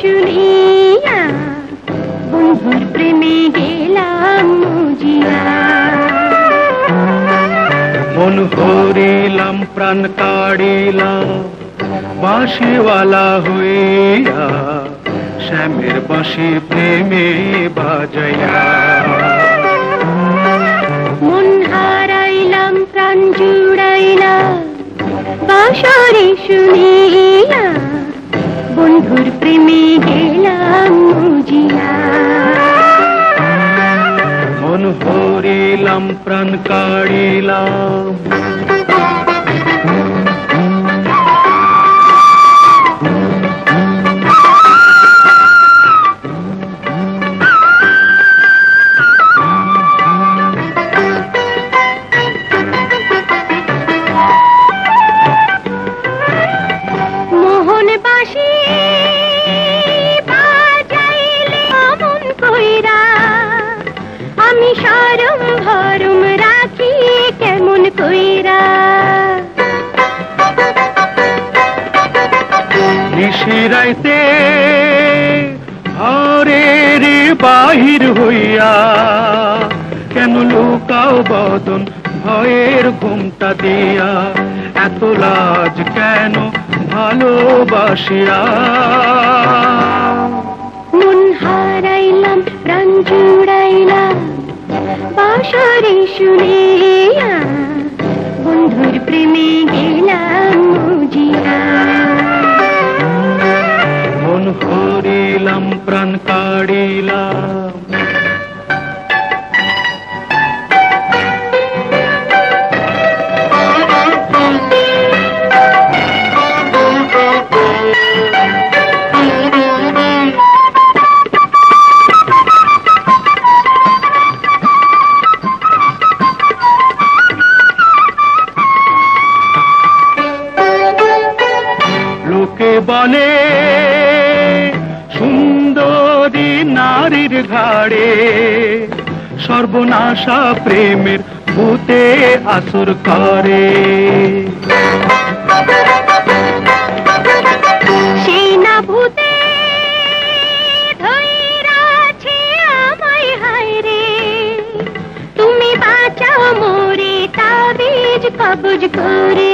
শুনিয়া বন্ধুর প্রেমে গেলাম মুজিয়া মন হরিলাম প্রাণ কাড়িলাম বাঁশিওয়ালা হইয়া শ্যামের বাঁশি প্রেমে বাজাইয়া। মন হারাইলাম প্রাণ জুড়াইলাম বাঁশরি শুনিয়া বন্ধুর প্রেমে গেলাম মুজিয়া মন ভরিলাম প্রাণ কাড়িলাম। নিশিরাইতে হরের বাহির হইয়া কেন লুকাও বদন ভয়ের ঘুমটা দিয়া? এত লাজ কেন ভালোবাসিয়া? মন হারাইলাম, প্রাণ জুড়াইলাম বাঁশরি শুনিয়া হরিলাম প্রাণ কাড়িলাম নারীর ঘাড়ে সর্বনাশা প্রেমের ভূতে আসর করে। কবজ করে।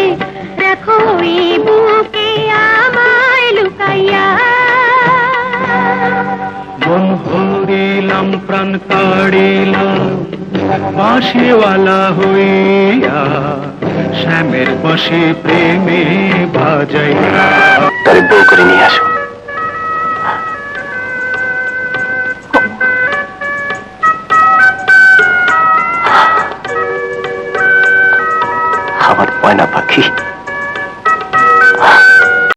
রাখো বুকে আমায় লুকাইয়া প্রাণ কাড়িলাম বাঁশিওয়ালা হইয়া শ্যামের বসে প্রেমে বাজাইয়া তারে বউ করে নিয়ে আসো। আমার ময়না পাখি।